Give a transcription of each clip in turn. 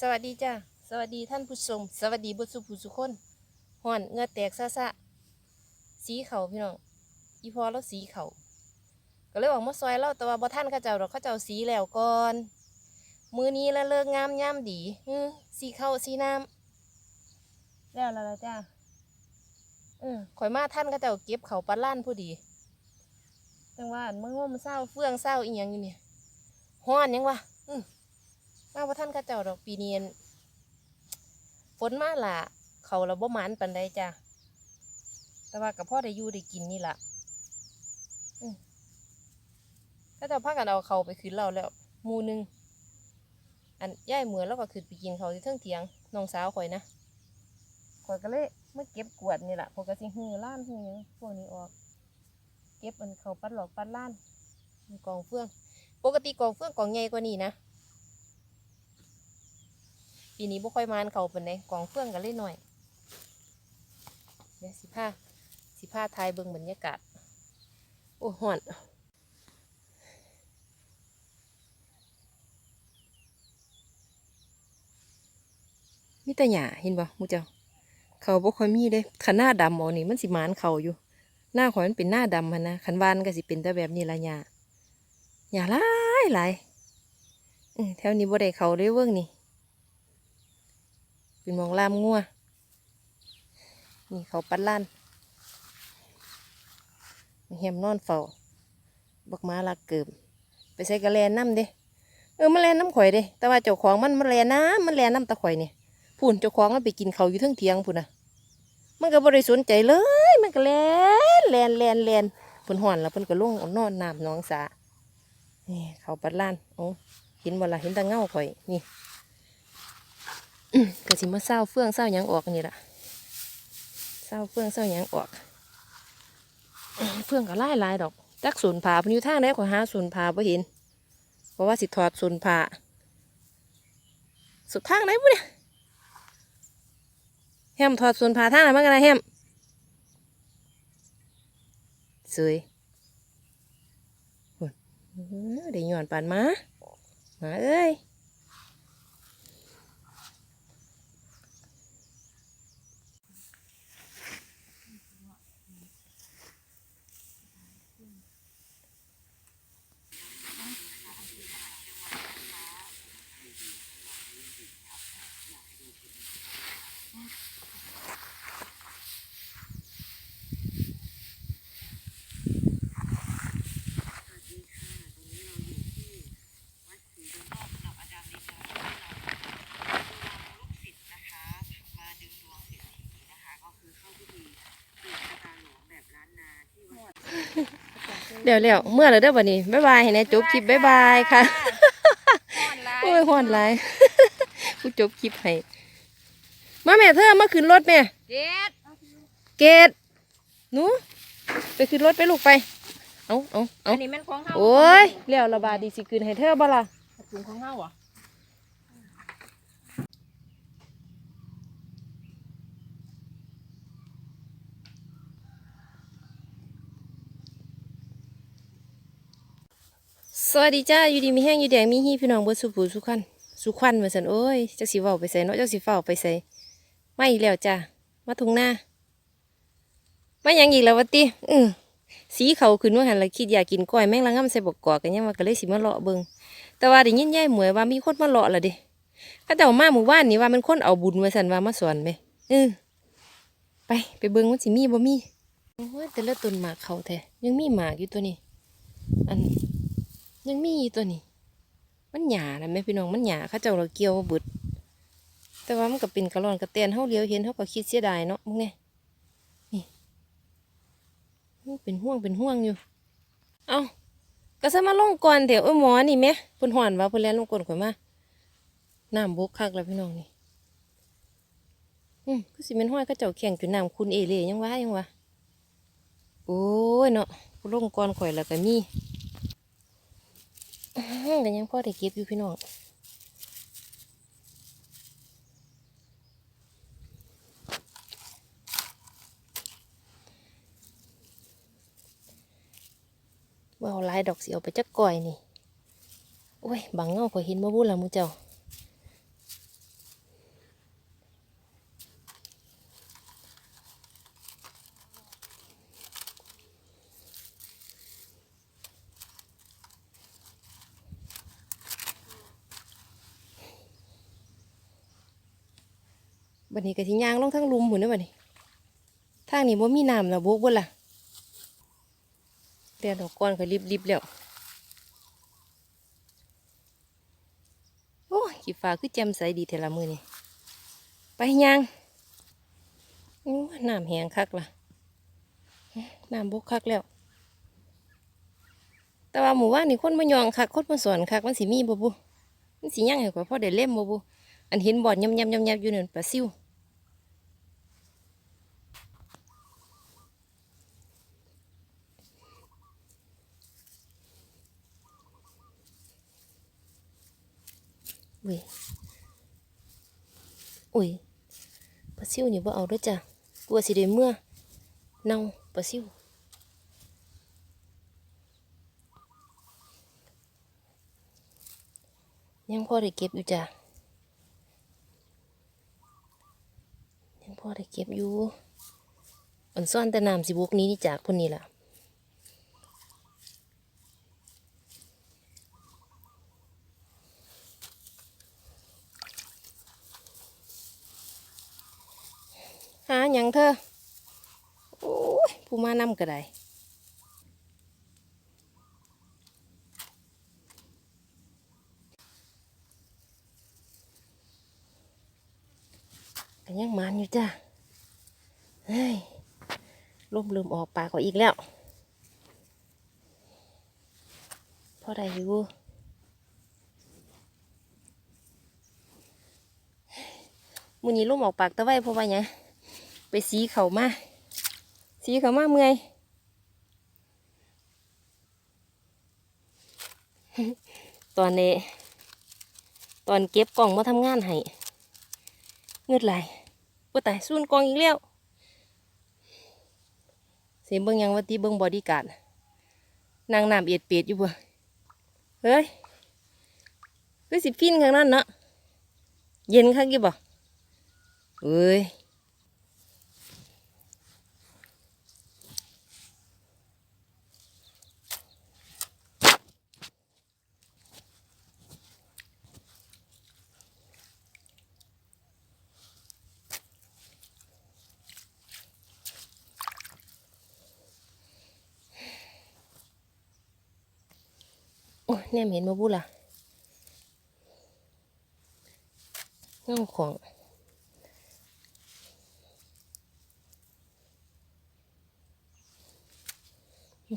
สวัสดีจ้าสวัสดีท่านผู้ชม สวัสดีบุตรสุผู้สุคนห่อนเงือแตกซะซะสีเขาพี่น้อง อีพอแล้วสีเขาก็เลยออกมาซอยเล่าแต่ว่าบ่ท่านข้าเจ้าดอกข้าเจ้าสีแล้วก่อน มือนี้ละเลิกงามย่ำดีฮืสีเข้าสีน้ำแล้วและละจ้าเออข่อยมาท่านข้าเจ้าเก็บเขาปัดล้านผู้ดีจังว่าเมื่อว่ามันเศร้าเฟื่องเศร้าอีหยังอยู่เนี่ยห้อนยังวะอือ มาว่าท่านข้าเจ้าดอกปีเนียนฝนมาล่ะเขาเราบ่มันปันใดจ้ะแต่ว่ากับพ่อได้อยู่ได้กินนี่ล่ะอืมก็จะพากันเอาเขาไปคืนเราแล้วมูนึงอันย่ายเหมือนแล้วก็คืนไปกินเขาที่เทิงเถียงน้องสาวข่อยนะข่อยก็เลยมาเก็บกวดนี่แหละพวกก็สิหือล้านหือพวกนี้ออก เก็บอันเขาปัดหลอกปัดล้านกองเฟือง ปกติกองเฟืองกองใหญ่กว่านี้นะ ปีนี้บ่ค่อยมานเขาเป็นไดกองเฟื่องกันเลยหน่อยเดี๋ยสิผ้าสิผ้าทายเบิ่งบรรยากาศ โอ้ห่อนมีแต่หญ้าเห็นบ่มูเจ้า เขาบ่ค่อยมีเด้ขันหน้าดำเอนี่มันสิมานเขาอยู่ หน้าขอยมันเป็นหน้าดำหันนะขันวานก็สิเป็นแต่แบบนี้ละหญ้าหญ้าหลายหลายเออแถวนี้บ่ได้เขาเลยเบิ่งนี่ เป็นหมองลามงัวนี่เขาปัดล้านมีแฮมนอนเฝ้าบักมาลักเกิบไปใส่กระแลนน้ำเด้เออมันแลนน้ำข่อยเด้แต่ว่าเจ้าของมันมันแลนน้ำมันแลนน้ำตะข่อยเนี่ยพูนเจ้าของมันไปกินเขาอยู่ทั้งเทียงพูนนะมันก็บริสุทธิ์ใจเลย มันก็แลนแลนแลนแลนเพิ่นห่อนแล้วเพิ่นก็ลงเอานอนน้ำหน้องสานี่เขาปัดล้านโอ้เห็นบ่ละเห็นตะเงาข่อยนี่ ก็สิมาเศร้าเฟื่องเศร้ายังออกนี่ล่ะเศร้าเฟื่องเศร้ายังออก เฟื่องก็ไล่ลายดอกจักสูนผาพิ่นอยู่างไหนขอหาสูนผาบ่เห็น เพราะว่าสิถอดสูนผาสุดทางไหนบุเนี่ยแฮมถอดสูนผาทางไหนบ้างกันนะแฮมสวยหุ่นอื้อได้ย้อนปานมามาเอ้ย เดี๋ยวเดี๋ยวเมื่อไรเด้อวันนี้บ๊ายบายให้นะจบคลิปบ๊ายบายค่ะ โอ้ยฮ้อนหลายกูจบคลิปให้มาแม่เธอมาขึ้นรถแม่ เจ็ดเกดหนูไปขึ้นรถไปลูกไป เอาเอาเอาอันนี้แม่นของเฮาโอ้ยเลี้ยวระบาดดีสิขึ้นให้เธอบ่ล่ะถุงของเฮาอ่ สวัสดีจ้าอยู่ดีมีแห้งอยู่แดงมีฮีพี่น้องเบิดสุผูสุขันสุขวัญมาสันโอ้ยจักสิเว้าไปใส่เนาะจักสิเฝ้าไปใส่ไมาอีกแล้วจ้ามาทุงหน้ามาหยังอีกแล้ววะติอือสีเขาขึ้นว่าหันละคิดอยากกินก้อยแมงละง่ำใส่บกกอกันยังว่าก็เลยสิมาเลาะเบิงแต่ว่าได้ยินยายหมวยว่ามีคนมาเลาะละดิเขาเจ้ามาหมู่บ้านนี่ว่ามันคนเอาบุญมาสันว่ามาสอนไหมเออไปไปเบิงมันสิมีบ่มีโอ้ยแต่ละต้นหมากเขาแท้ยังมีหมากอยู่ตัวนี้ อัน ยังมีตัวนี้ มันหยานะแม่พี่น้องมันหยาข้าเจ้าเราเกี่ยวบ่เบิดแต่ว่ามันก็เป็นกระรอนกระเตียนเฮาเลี้ยวเห็นเฮาก็คิดเสียดายเนาะมึงไงนี่มันเป็นห่วงเป็นห่วงอยู่ เอาก็ซะมาลงก่อนเดี๋ยวเอ้หมอนี่แม่พิ่นห่อนว่าพิ่นแล่นลงก่อนข่อยมาน้ำบกคักแล้วพี่น้องนี่อืมคือสิเป็นห้อยเข้าเจ้าแข่งจนน้ำคุณเอเลยยังว่ายังว่าโอ้ยเนาะลงก่อนข่อยแล้วก็มี กันยังพ่อได้เก็บอยู่พี่น้องว่าเอาลายดอกเสียวไปจักก่อยนี่ โอ้ย บางเงาข่อยเห็นบ่บุญละมูเจ้า บัดนี้ก็สิย่างลงทั้งลุมหุ่นเด้อบัดนี้ทางนี้บ่มีน้ำแล้วบุกบ่ล่ะเรียนดอกก้อนก็รีบๆแล้วโอ้ยขี้ฟ้าคือแจ่มใสดีแต่ละมือนี่ไปย่างโอ้น้ำแห้งคักล่ะน้ำบกคักแล้ว แต่ว่าหมู่ว่านนี่คนมายองคักคนมาสอนคักมันสิมีบ่บุมันสิยังไงกว่าพ่อได้เล่มบ่บุอันเห็นบอดยำยำยำยำอยู่เนั่นปลาซิว อุ้ยอุ้ยปลาซิวนี่บ่เอาด้วยจ้ะกลัวสิได้เมื่อเน่าปลาซิวยังพอได้เก็บอยู่จ้ะยังพอได้เก็บอยู่อันซ่อนแต่น้ำสิบุกนี้นี่จากพุ่นนี่ล่ะาหยังเธอ โอ้ยผู้มานำก็ได้ก็ยังมันอยู่จ้าเฮ้ยลมลืมออกปากกว่าอีกแล้วพอได้อยู่มือนี้ลมออกปากตะไว้เพราะว่าไง ไปสีเขามา สีเขามาเมื่อยตอนนี้ตอนเก็บกล่องมาทำงานให้เงือดไหลว่าแต่สูนกองอีกแล้วเสียงเบิ่งยังว่าตีเบิ่งบอดี้การ์ดนางน้ำเอียดเปียดอยู่บ่เฮ้ยคือสิฟินข้างนั้นเนาะเย็นข้างกี่บ่เอ้ย อ้แนมเห็นมาบุล่ะเงาของ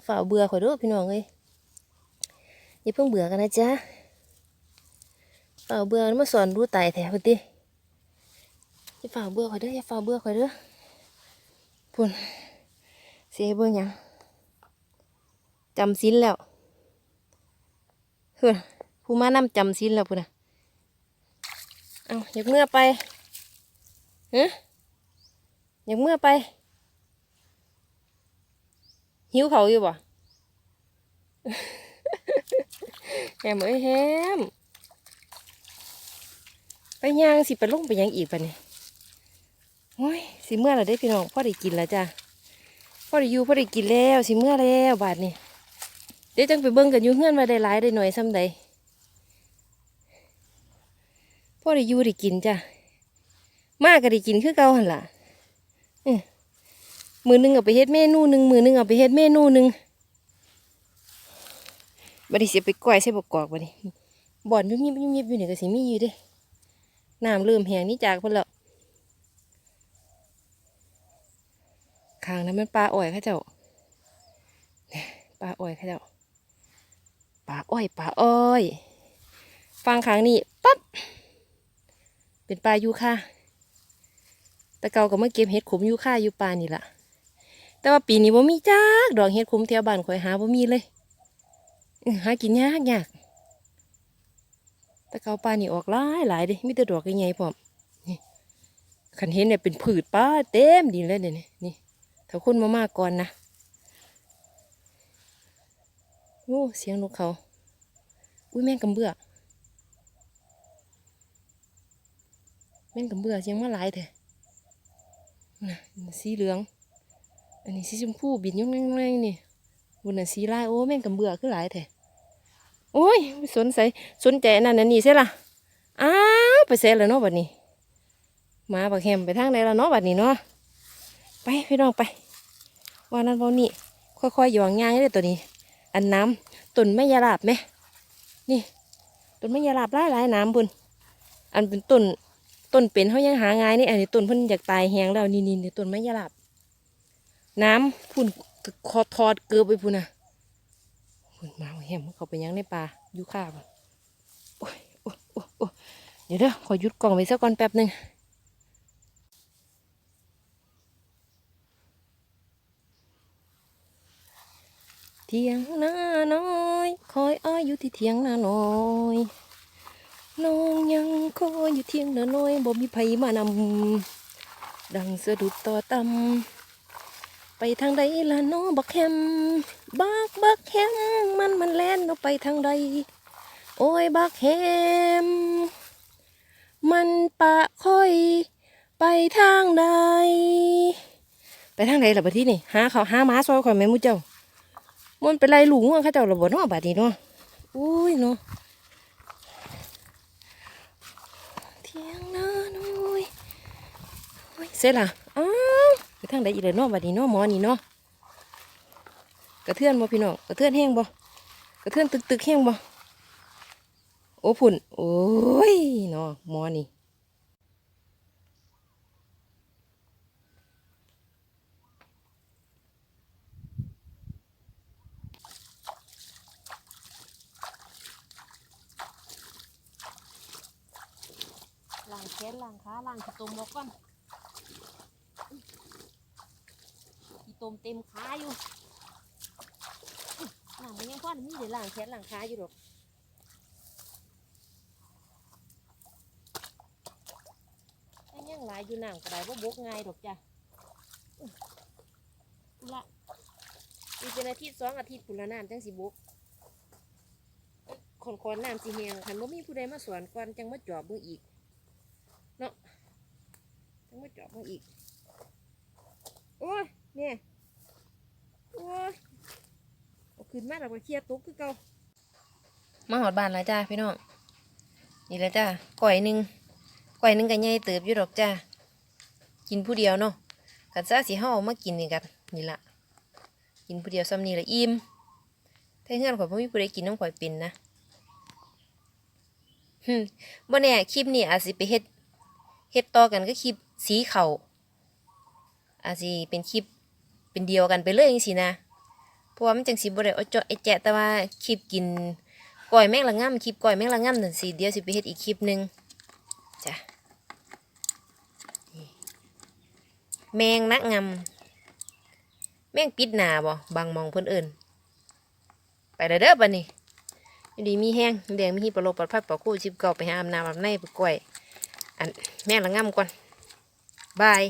ฝ่าเบื่อข่อยด้วยพี่น้องเอ้ยอย่าเพิ่งเบื่อกันนะจ๊ะฝ่าเบื่อมาสอนรู้ตายแถวพอดีอย่าฝ่าเบื่อข่อยเด้ออย่าฝ่าเบื่อข่อยเด้อพุ่นเสียเบิ่งหยังจำสินแล้ว เฮ้ยผู้มานำจำสินแล้วพุ่นนะเอาอยากเมื่อไปฮะอยากเมื่อไป หิวเขาอยู่บ่แฮมเอ้ยแฮมไปย่างสิไปลงไปย่างอีกปะเนี่ยโอ้ยสิเมื่อไราได้พี่น้องพ่อได้กินแล้วจ้ะพ่อได้อยู่พ่อได้กินแล้ว สิเมื่อแล้วบาทนี่ เดี๋ยวจังไปเบิ่งกันอยู่เฮือนมาได้หลายได้หน่อยซ้ำใดพ่อได้อยู่ได้กินจ้ะมากก็ได้กินคือเก่าหันล่ะมือหนึงเอาไปเฮ็ดเมนูหนึ่งมือหนึงเอาไปเฮ็ดเมนูหนึ่งบัดนี้สิเอาไปก้อยใส่บกกอกบัดนี้บ่อนยุ่มยิบยุ่มยิบอยู่นี่ก็สิมีอยู่เด้น้ำเริ่มแห้งนี่จากเพิ่นแล้วข้างนั้นมันปลาอ้อยข้าเจ้าปลาอ้อยข้าเจ้า ปลาอ้อยปลาอ้อย ฟังข้งนี้ปั๊บเป็นปลายูค่าแต่เก่าก็มาเก็บเห็ดขมยูค่าอยู่ปลานี่ล่ะแต่ว่าปีนี้บ่มีจักดอกเห็ดขมแถวบ้านข่อยหาบ่มีเลยหากินยากยากแต่เก่าปลานี่ออกหลายหลายเด้มีแต่ดอกใหญ่ๆพร้อมนี่คันเห็นเนี่ยเป็นผืดปลาเต็มดินเลยเนี่ยนี่ถ้าคนมามากก่อนนะ โอ้เสียงนกเขา อุ้ยแม่งกำเบื่อ แม่งกำเบื่อเสียงมาหลายแท้น่ะสีเหลือง อันนี้สีชมพูบินยุ่งแรงๆนี่บนน่ะสีลายโอ้แม่งกำเบื่อคือหลายแท้โอ้ยไม่สนใจสนใจอันนั่นนนี้ใช่ล่ะอ้าวไปเสร็จแล้วเนาะบัดนี้มาบักแฮมไปทางไหนแล้วเนาะบัดนี้เนาะไปพี่น้องไปว่านั้นว่านี่ค่อยๆหยองย่างเลยตัวนี้ อันน้ำต้นไม้ยาลาบไหมนี่ต้นไม้ยาลาบหลายหลายน้ำพุ่นอันเป็นต้นต้นเป็นเขายังหาง่ายนี่ อันนี้ต้นเพิ่นอยากตายแหงแล้วนี่นี่นต้นไม้ยาลาบน้ำพุ่นคอทอดเกลือไปพุ่นนะพุ่นมาแฮมเขาไปยังในป่าอยู่ข้าบ่โอ้ยโอ้ยโอ้ยเดี๋ยวเด้อขอหยุดกล่องไว้สักก่อนแป๊บหนึ่ง เทียงนาน้อย คอยอ้อยอยู่ที่เทียงนาน้อยน้องยังคอยอยู่เทียงนาน้อยบ่มีไผมานำดังสะดุดต่อตำไปทางใดล่ะน้อบักแฮมบักบักแฮมมันมันแล่นเอาไปทางใด โอ้ยบักแฮมมันปะค่อยไปทางใด ไปทางใดล่ะบัดที่นี่หาเขาหามาซอยข่อยแม่มูเจ้า มันเป็นไรหลุงว่าเขาเจ้าระเบิดเนาะบาดนี้เนาะอุ้ยเนาะเทียงนาหน่อยโอ้ยเสร็จละอ้าวไปทางใดอีกเลยเนาะบาดนี้เนาะหมอนี่เนาะกระเทือนบ่พี่น้องกระเทือนแห้งบ่กระเทือนตึกตึกแห้งบ่โอ้พุ่นโอ้ยเนาะหมอนี่ ล้างแข นล้างขาล้างขี้ตมบอกก่อนขี้ตมเต็มขาอยู่ล้างมันยังพอนมีเดี๋ยวล้างแขนล้างขาอยู่ดอกยังหลายอยู่น้ำก็ได้ว่าบกง่ายดอกจ้ะละอีกเป็นอาทิตย์สองอาทิตย์พุ่นละน้ำจังสิบกขอนขอนน้ำสิแหงคันบ่มีผู้ใดมาสอนก่อนจังมาจอบเบิ่งอีก ต้องมาเจาะมาอีก โอ้ยเนี่ยโอ้ยเอาขึ้นมาแล้วก็เคลียร์ตุ๊กคือเก่ามาหอดบ้านแล้วจ้าพี่น้อง นี่แหละจ้าก่อยหนึ่งก่อยหนึ่งกันใหญ่เติบอยู่ดอกจ้า กินผู้เดียวเนาะกันซาสีห้ามากินนี่กันนี่ละกินผู้เดียวซ้ำนี่ละอิ่มถ้าเงื่อนข่อยพ่มีผู้ใดกินน้ำข่อยเป็นนะฮึบ่แน่คลิปนี้อาจสิไปเฮ็ดเฮ็ดต่อกันก็คลิป สีเขาอาจสิเป็นคลิปเป็นเดียวกันไปเลยจังซี่นะเพราะว่ามันจังสิบ่ได้เอาเจาะไอ้แจะแต่ว่าคลิปกินก้อยแมงละง่ำคลิปก้อยแมงละง่ำนั่นสิเดียวสิไปเฮ็ดอีกคลิปหนึงจ้ะแมงนักงำแมงปิดหน้าบ่บางมองเพิ่นเอิ้นไปเด้อเด้อบัดนี้อยู่ดีมีแห้งแดงมีฮีปลาโลปลอดภัยปลอดโควิด19ไปหาอาบน้ำอาบในไปก้อยอันแม่ละง่ำก่อน บาย